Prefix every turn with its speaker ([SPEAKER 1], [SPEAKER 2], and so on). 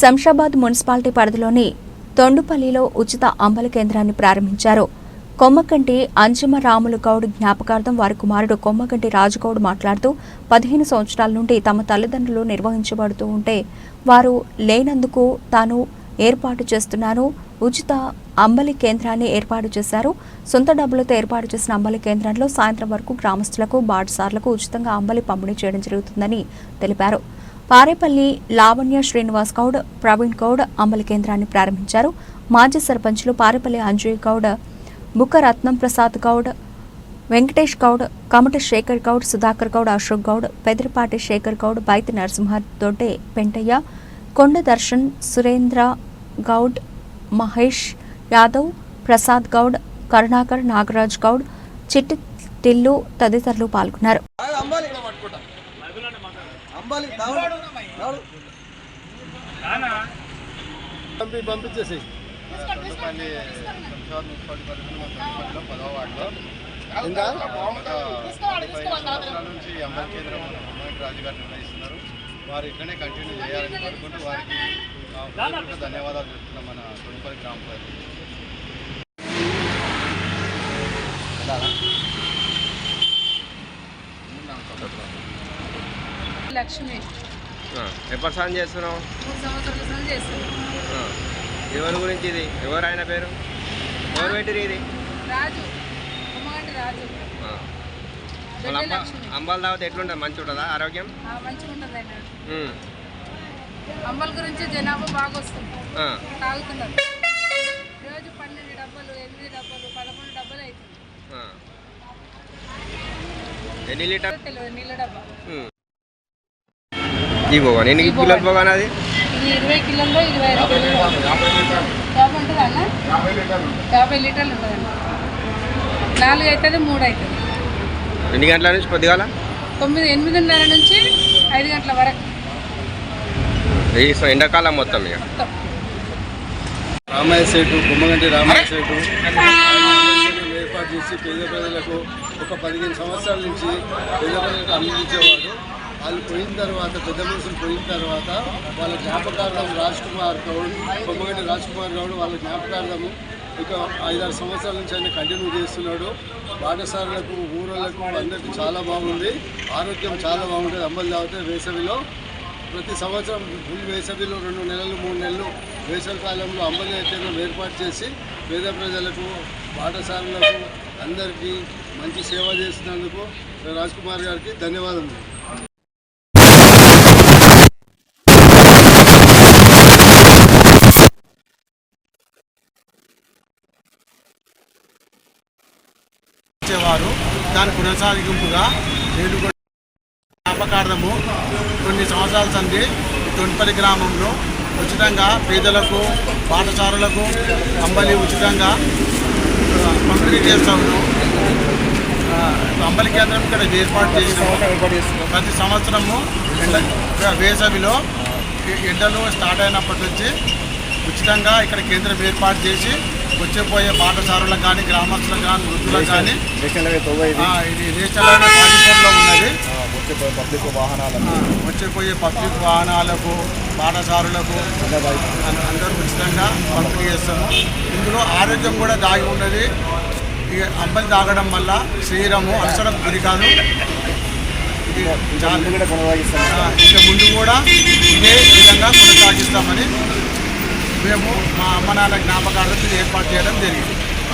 [SPEAKER 1] Shamshabad municipality పరిధిలోని తొండుపల్లిలో ఉచిత అంబలి కేంద్రాన్ని ప్రారంభించారు. కొమ్మకంటి అంజమరాములు గౌడ్ జ్ఞాపకార్థం వారి కుమారుడు కొమ్మకంటి రాజుగౌడ్ మాట్లాడుతూ పదిహేను సంవత్సరాల నుండి తమ తల్లిదండ్రులు నిర్వహించబడుతూ ఉంటే వారు లేనందుకు తాను ఏర్పాటు చేస్తున్నాను. ఉచిత అంబలి కేంద్రాన్ని ఏర్పాటు చేశారు. సొంత డబ్బులతో ఏర్పాటు చేసిన అంబలి కేంద్రంలో సాయంత్రం వరకు గ్రామస్తులకు బాటసార్లకు ఉచితంగా అంబలి పంపిణీ చేయడం జరుగుతుందని తెలిపారు. పారేపల్లి లావణ్య శ్రీనివాస్ గౌడ్ ప్రవీణ్ గౌడ్ అమల కేంద్రాన్ని ప్రారంభించారు. మాజీ సర్పంచ్లు పారేపల్లి అంజయ్ గౌడ్ బుక్క రత్నం ప్రసాద్ గౌడ్ వెంకటేష్ గౌడ్ కమట శేఖర్ గౌడ్ సుధాకర్ గౌడ్ అశోక్ గౌడ్ పెదిరిపాటి శేఖర్ గౌడ్ బైతి నరసింహ దొడ్డే పెంటయ్య కొండ దర్శన్ సురేంద్ర గౌడ్ మహేష్ యాదవ్ ప్రసాద్ గౌడ్ కరుణాకర్ నాగరాజ్ గౌడ్ చిట్టి టిల్లు తదితరులు పాల్గొన్నారు
[SPEAKER 2] ఆగు, అంబాలి అంబాలి తావుడు తావుడు పంపి పంపించేసి
[SPEAKER 3] పదవ వార్డులో
[SPEAKER 2] ఇంకా?
[SPEAKER 3] నుంచి అమలు కేంద్రం అమ్మాయి రాజు గారు నిర్వహిస్తున్నారు వారు ఇట్లనే కంటిన్యూ చేయాలని కోరుకుంటూ వారికి ధన్యవాదాలు చెప్తున్నాం మన తొండపల్లి గ్రామ ప్రజలు
[SPEAKER 4] లక్ష్మి.
[SPEAKER 5] ఆ, ఎప్పటి సాయం చేస్తున్నావు?
[SPEAKER 4] మూడు సంవత్సరాల
[SPEAKER 5] ఆ, ఎవరి గురించి ఇది? ఎవరు ఆయన పేరు? ఎవరు పెట్టిరు ఇది?
[SPEAKER 4] రాజు. రాజు.
[SPEAKER 5] అంబాల తాగితే ఎట్లుంటుంది? మంచి ఉంటుందా ఆరోగ్యం
[SPEAKER 4] మంచిగా ఉంటుంది. అంబల గురించి జనాభా బాగా వస్తుంది తాగుతున్నారు. రోజు పన్నెండు డబ్బాలు ఎనిమిది డబ్బాలు పదకొండు డబ్బాలు అవుతుంది.
[SPEAKER 5] ఎన్ని లీటర్?
[SPEAKER 4] నీళ్ళ డబ్బా.
[SPEAKER 5] ఈ పోగాను ఎన్ని
[SPEAKER 4] ఈ
[SPEAKER 5] కిలోలు.
[SPEAKER 4] పోగాను
[SPEAKER 5] అది
[SPEAKER 4] ఇరవై కిలోల్లో ఇరవై ఐదు కిలోలు యాభై ఉంటుంది అన్న? యాభై లీటర్లు ఉంటుంది అన్న నాలుగు అవుతుంది మూడు అవుతుంది.
[SPEAKER 5] ఎన్ని గంటల నుంచి పొద్దుగాల?
[SPEAKER 4] తొమ్మిది ఎనిమిదిన్నర నుంచి ఐదు గంటల వరకు.
[SPEAKER 5] ఈ స- ఎండాకాలం మొత్తం ఇక.
[SPEAKER 2] రామయ్య సేటు గుమ్మగంటి రామయ్య సేటు ఏర్పాటు చేసి పేద ప్రజలకు ఒక పదిహేను సంవత్సరాల నుంచి పేద ప్రజలకు అందించేవాడు వాళ్ళు పోయిన తర్వాత పెద్ద మనుషులు పోయిన తర్వాత వాళ్ళ జ్ఞాపకార్థం రాజ్ కుమార్ గౌడ్ కొమ్మగంటి రాజ్ కుమార్ గౌడ్ వాళ్ళ జ్ఞాపకార్థము ఇక ఐదారు సంవత్సరాల నుంచి ఆయన కంటిన్యూ చేస్తున్నాడు. పాఠశాలలకు ఊరలకు అందరికీ చాలా బాగుంది. ఆరోగ్యం చాలా బాగుంటుంది అమ్మలు తాగితే వేసవిలో. ప్రతి సంవత్సరం ఫుల్ వేసవిలో రెండు నెలలు మూడు నెలలు వేసవి కాలంలో అంబలి కేంద్రం ఏర్పాటు చేసి పేద ప్రజలకు పాఠశాలలకు అందరికీ మంచి సేవ చేసినందుకు రాజ్ కుమార్ గారికి ధన్యవాదములు.
[SPEAKER 6] ఇచ్చేవారు దాని కొనసాగింపుగా నేను కూడా జ్ఞాపకార్థము కొన్ని సంవత్సరాల సంది తొంటపల్లి గ్రామంలో ఉచితంగా పేదలకు పాఠశాలలకు అంబలి ఉచితంగా పంపిణీ చేస్తాము. అంబలి కేంద్రం ఇక్కడ ఏర్పాటు చేసినాము. ప్రతి సంవత్సరము వేసవిలో ఎండలు స్టార్ట్ అయినప్పటి నుంచి ఉచితంగా ఇక్కడ కేంద్రం ఏర్పాటు చేసి వచ్చేపోయే పాఠశాలలకు కానీ గ్రామస్తులకు కానీ వృద్ధులకు కానీ ఇది నేషనల్ హైవే ఉన్నది. ఆ, వచ్చేపోయే పబ్లిక్ వాహనాలకు. పాఠశాలలకు అందరూ ఉచితంగా పంపిణీ చేస్తాము ఇందులో ఆరోగ్యం కూడా దాగి ఉన్నది. ఈ అంబలి తాగడం వల్ల శరీరము అలసడం గురి కాదు. ఇక ముందు కూడా ఇదే విధంగా కొనసాగిస్తామని మేము మా అమ్మ నాన్న జ్ఞాపకార్థం ఏర్పాటు చేయడం జరిగింది.